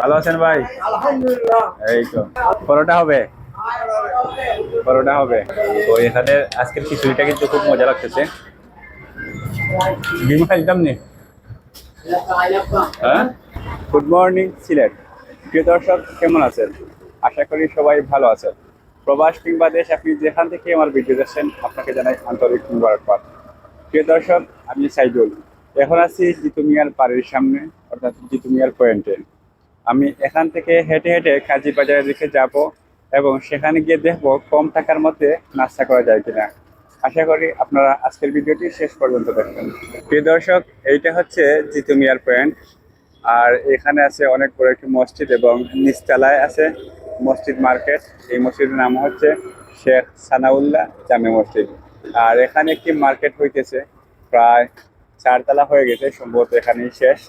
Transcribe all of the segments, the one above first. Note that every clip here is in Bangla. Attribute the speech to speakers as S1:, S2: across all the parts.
S1: ভালো আছেন ভাই?
S2: আলহামদুলিল্লাহ।
S1: এই তো। পরোটা হবে? পরোটা হবে। তো এখানে আজকের খিচুড়িটা কিন্তু খুব মজা লাগতেছে। ডিম খাইতাম নি? হ্যাঁ? Good morning Sylhet. প্রিয় দর্শক কেমন আছেন? আশা করি সবাই ভালো আছেন। প্রবাস কিংবা দেশ আপনি যেখান থেকে আমার ভিডিও দেখছেন আপনাকে জানাই আন্তরিক মুবারকবাদ। প্রিয় দর্শক আমি সাইদুল। এখন আছি জিতু মিয়ার বাড়ির সামনে অর্থাৎ জিতু মিয়ার পয়েন্টে। আমি এখান থেকে হেঁটে হেঁটে কাজী বাজারের দিকে যাব এবং সেখানে গিয়ে দেখব কম টাকার মধ্যে নাস্তা করা যায় কিনা। আশা করি আপনারা আজকের ভিডিওটি শেষ পর্যন্ত দেখবেন। প্রিয় দর্শক, এইটা হচ্ছে জিতু মিয়ার পয়েন্ট আর এখানে আছে অনেক বড় একটি মসজিদ এবং নিচতলায় আছে মসজিদ মার্কেট। এই মসজিদের নাম হচ্ছে শেখ সানাউল্লাহ জামে মসজিদ। আর এখানে একটি মার্কেট হইতেছে, প্রায় চারতলা হয়ে গেছে, সম্ভবত এখানেই শেষ।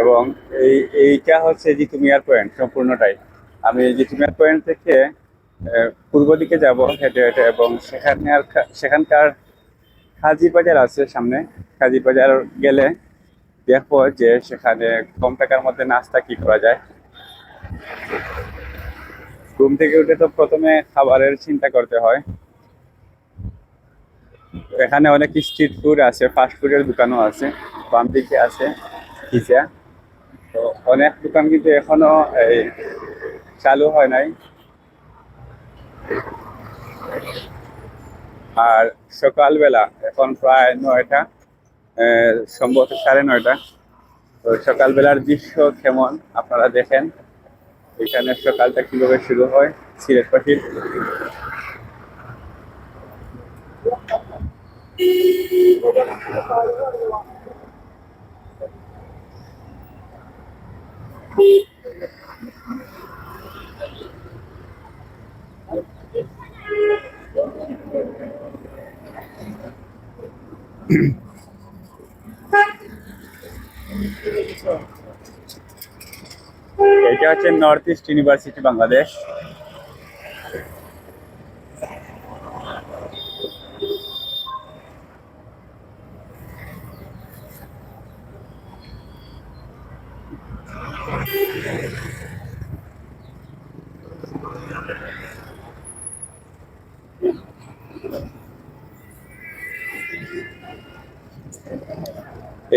S1: এবং এই, এইটা হচ্ছে জিতু মিয়ার পয়েন্ট সম্পূর্ণটাই। আমি জিতু মিয়ার পয়েন্ট থেকে পূর্ব দিকে যাব হেঁটে হেঁটে এবং সেখানে আর সেখানকার হাজি বাজার আছে সামনে। হাজি বাজার গেলে দেখব যে সেখানে কম টাকার মধ্যে নাস্তা কি করা যায়। ঘুম থেকে উঠে তো প্রথমে খাবারের চিন্তা করতে হয়। এখানে অনেক স্ট্রিট ফুড আছে ফাস্ট ফুডের দোকানও আছে, বাম দিকে আছে। পিজা তো অনেক দোকান কিন্তু এখনও এই চালু হয় নাই। আর সকালবেলা, এখন প্রায় নয়টা সম্ভবত সাড়ে নয়টা। তো সকালবেলার দৃশ্য কেমন আপনারা দেখেন? এখানে সকালটা কীভাবে শুরু হয় সিলেটবাসীর এটা হচ্ছে নর্থ ইস্ট ইউনিভার্সিটি বাংলাদেশ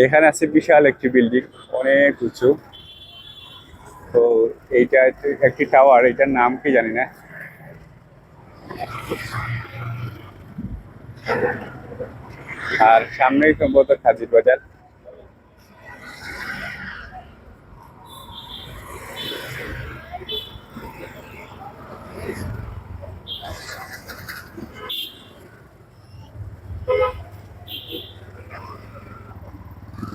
S1: এখানে আছে বিশাল একটি বিল্ডিং, অনেক উঁচু। তো এইটা একটি টাওয়ার এটার নাম কি জানি না। আর সামনেই সম্ভবত খাজির বাজার।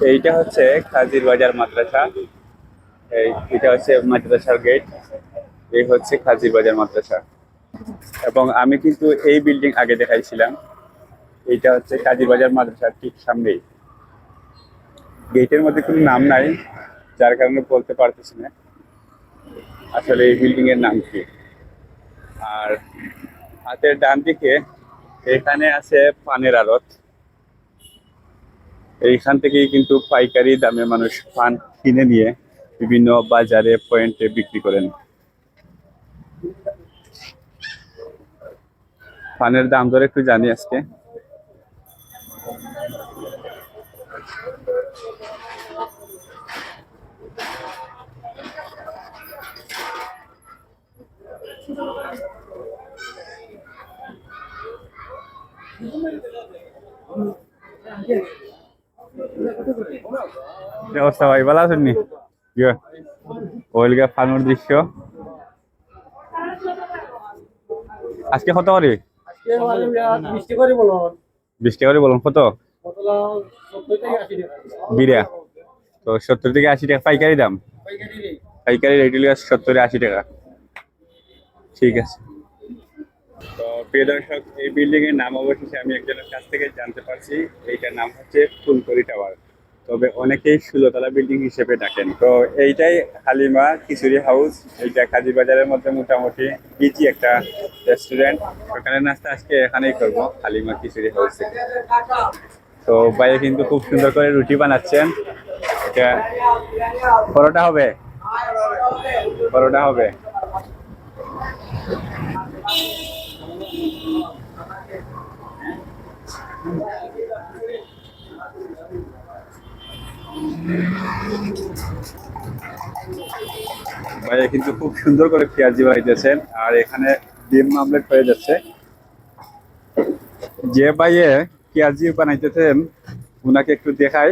S1: এইটা হচ্ছে খাজির বাজার মাদ্রাসা। এই, এটা হচ্ছে মাদ্রাসার গেট এই হচ্ছে খাজির বাজার মাদ্রাসা। এবং আমি কিন্তু এই বিল্ডিং আগে দেখাইছিলাম। এইটা হচ্ছে কাজীর বাজার মাদ্রাসার ঠিক সামনেই। গেটের মধ্যে কোনো নাম নাই, যার কারণে বলতে পারতেছি না। আসলে এই বিল্ডিং এর নাম কি? আর হাতের ডান দিকে এখানে আছে পানের আড়ত। এইখান থেকেই কিন্তু পাইকারি দামে মানুষ পান কিনে নিয়ে বিভিন্ন বাজারে পয়েন্টে বিক্রি করেন। পানের দাম ধরে একটু জানি আজকে। অবস্থা ভাই ভালো আছেন নি? ইয়ে, ওইলগা ফানুর দৃশ্য। আজকে কত করে? বিশ টাকা করে বলুন কত?
S2: টাকা
S1: তো সত্তর থেকে আশি টাকা পাইকারি দাম।
S2: পাইকারি রেট
S1: হলো আশি টাকা। ঠিক আছে। তো প্রিয় দর্শক এই বিল্ডিং এর নাম অবশেষে আমি একজনের কাছ থেকে জানতে পারছি। এইটার নাম হচ্ছে ফুলকড়ি টাওয়ার। তবে অনেকেই ষোলোতলা বিল্ডিং হিসেবে ডাকেন। তো এইটাই হালিমা খিচুড়ি হাউস এইটা কাজীবাজারের মধ্যে মোটামুটি বিচি একটা রেস্টুরেন্ট সকালের নাস্তা আজকে এখানেই করব, হালিমা খিচুড়ি হাউস থেকে তো বাইরে কিন্তু খুব সুন্দর করে রুটি বানাচ্ছেন। এটা পরোটা হবে? পরোটা হবে। ভাইয়া কিন্তু খুব সুন্দর করে পেঁয়াজি বাড়িতেছেন আর এখানে ডিম আমলেট হয়ে যাচ্ছে। যে ভাইয়ে পেঁয়াজি বানাইতেছেন, উনাকে একটু দেখাই।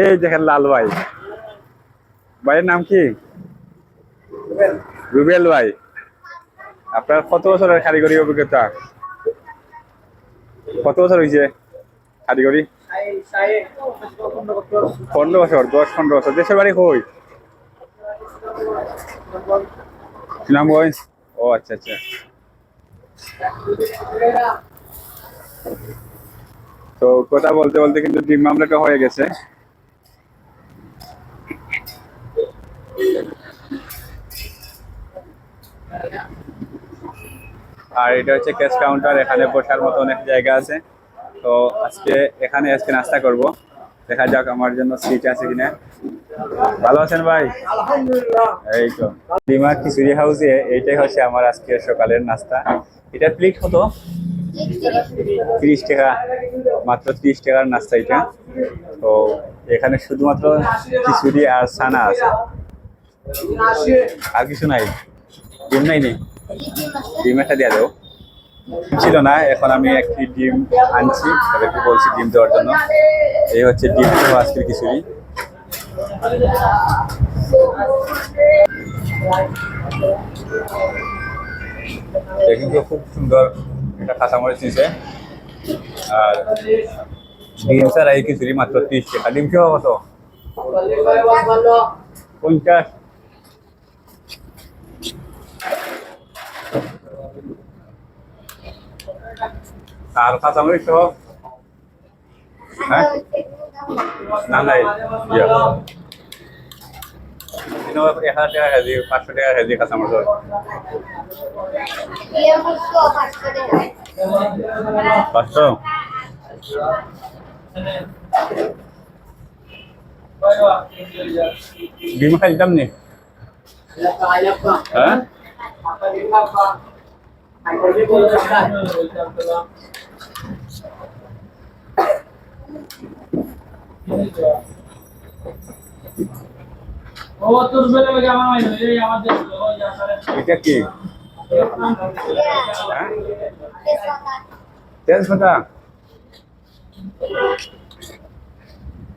S1: এই দেখেন লাল ভাই। ভাইয়ের নাম কি? রুবেল ভাই। আপনার কত বছরের কারিগরি অভিজ্ঞতা? কত বছর হয়েছে কারিগরি? পনেরো বছর দশ পনেরো বছর। দেশের বাড়ি কই? সুনামগঞ্জ ও আচ্ছা আচ্ছা। তো কথা বলতে বলতে কিন্তু ডিম মামলাটা হয়ে গেছে। আর এটা হচ্ছে ক্যাশ কাউন্টার, এখানে বসার মতো অনেক জায়গা আছে। তো আজকে এখানে আজকে নাস্তা করব। দেখা যাক আমার জন্য সিট আছে কিনা। ভালো আছেন ভাই? এই তো। ডিমা খিচুড়ি হাউসে এইটাই হচ্ছে আমার আজকে সকালের নাস্তা। এটা প্লেট কত? তিরিশ টাকা। মাত্র তিরিশ টাকার নাস্তা এটা। তো এখানে শুধুমাত্র খিচুড়ি আর ছানা আছে। আর কিছু নাই? ডিম নাই নি? ডিম একটা দিয়ে দেবো ছিল না, এখন আমি একটি ডিম আনছি, তাদেরকে বলছি ডিম দেওয়ার জন্য। এই হচ্ছে ডিম আজকের খিচুড়ি। কিন্তু খুব সুন্দর একটা কাঁচামরিচ দিয়েছে আর ডিম ছাড়া এই খিচুড়ি মাত্র তিরিশ টাকা। ডিম সহ কত পঞ্চাশ আর কাঁচামরিচ সহ হ্যাঁ না নাই ইয়া তিন এক হাজার টাকা কেজি পাঁচশো টাকা কেজি কাঁচামরিচ হয়। পাঁচশো ডিম খাই দিতাম নি হ্যাঁ এটা কি?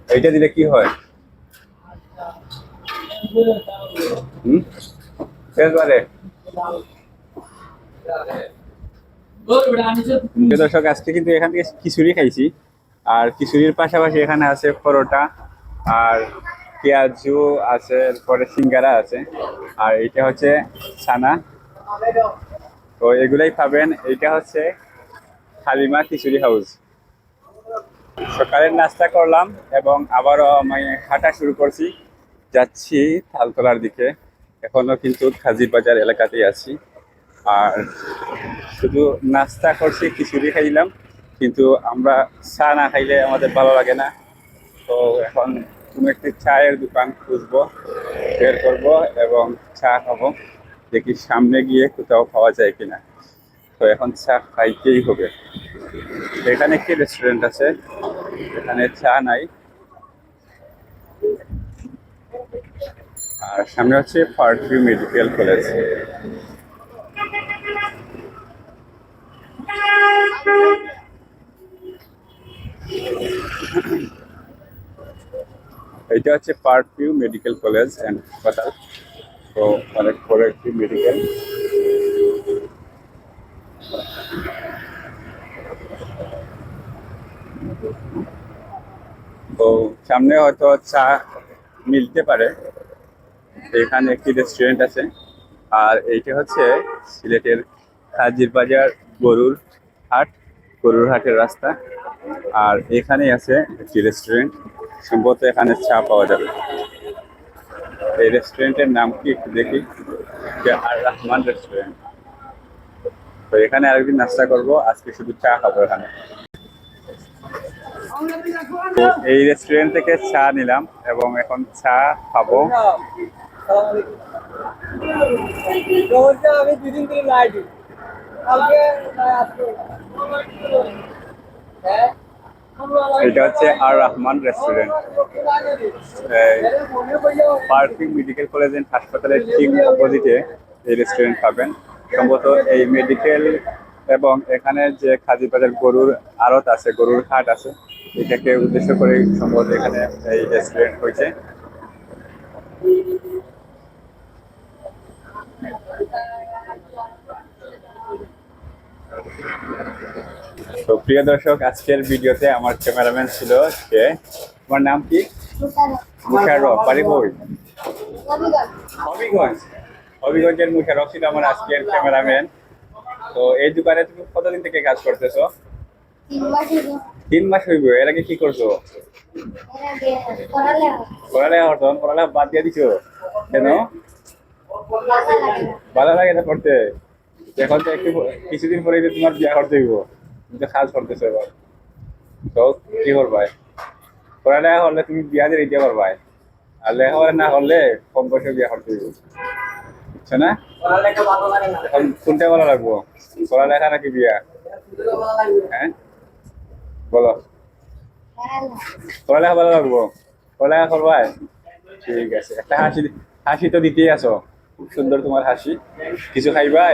S1: এইটা দিলে কি হয়? হুম? তেজপাতে
S2: ওর বেলা আমি সে
S1: প্রিয় দর্শক, আজকে কিন্তু এখান থেকে খিচুড়ি খাইছি। আর খিচুড়ির পাশাপাশি এখানে আছে পরোটা, আর পেঁয়াজু আছে পরে সিঙ্গারা আছে, আর এটা হচ্ছে ছানা। তো এগুলাই পাবেন এটা হচ্ছে হালিমা খিচুড়ি হাউস। সকালের নাস্তা করলাম এবং আবারও আমি হাঁটা শুরু করছি। যাচ্ছি তালতলার দিকে। এখনও কিন্তু খাজির বাজার এলাকাতেই আছি। আর শুধু নাস্তা করছি, খিচুড়ি খাইলাম, কিন্তু আমরা চা না খাইলে আমাদের ভালো লাগে না। তো এখন কোনো একটি চায়ের দোকান খুঁজবো, বের করব এবং চা খাব, দেখি সামনে গিয়ে কোথাও খাওয়া যায় কিনা। তো এখন চা খাইতেই হবে। এখানে একটি রেস্টুরেন্ট আছে, এখানে চা নাই। আর সামনে হচ্ছে ফার্ট্রি মেডিকেল কলেজ এটা হচ্ছে park view medical college and হাসপাতাল তো অনেক বড় একটি মেডিকেল তো সামনে হয়তো চা মিলতে পারে। এখানে একটি রেস্টুরেন্ট আছে। আর এইটা হচ্ছে সিলেটের হাজির বাজার গরুর হাট, গরুর হাটের রাস্তা। আর এখানে আছে একটি রেস্টুরেন্ট সম্ভবত এখানে চা পাওয়া যাবে। এই রেস্টুরেন্টের নাম কি একটু দেখি। আর রহমান রেস্টুরেন্ট তো এখানে আরেকদিন নাস্তা করব। আজকে শুধু চা খাব এখানে। এই রেস্টুরেন্ট থেকে চা নিলাম এবং এখন চা খাব।
S3: আমি দুদিন ধরে
S1: এটা হচ্ছে আর Rahman restaurant parking medical college and হাসপাতালের ঠিক অপোজিটে এই রেস্টুরেন্ট পাবেন। সম্ভবত এই মেডিকেল এবং এখানে যে খাদিবাজার গরুর আড়ত আছে, গরুর হাট আছে, এটাকে উদ্দেশ্য করে সম্ভবত এখানে এই রেস্টুরেন্ট হয়েছে। তো প্রিয় দর্শক আজকের ভিডিওতে আমার ক্যামেরাম্যান ছিল সে। তোমার নাম কি? মুশারফ বাড়ি কই হবিগঞ্জ। হবিগঞ্জের মুশারফ ছিল আমার আজকের ক্যামেরাম্যান। তো এই দোকানে তুমি কতদিন থেকে কাজ করতেছো? তিন মাস হইব। এর আগে কি করছ? পড়ালেখা। পড়ালেখা বাদ দিয়ে দিছো? কেন? ভালো লাগে না। করতে এখন তো একটু কিছুদিন পরে তোমার বিয়া করতে হইব। তুমি কাজ করতেছো এবার। তো কি করবা পড়ালেখা করলে তুমি বিয়া দিয়ে দিতে পারবা আর লেখাপড়া না করলে কম বয়সে বিয়া করতে বুঝছ না? এখন কোনটা ভালো লাগবো? পড়ালেখা নাকি বিয়া? হ্যাঁ? বলো। পড়ালেখা ভালো লাগবো? পড়ালেখা করবাই ঠিক আছে। একটা হাসি হাসি তো দিতেই আছো। খুব সুন্দর তোমার হাসি। কিছু খাইবাই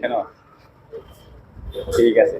S1: কেন? ঠিক আছে।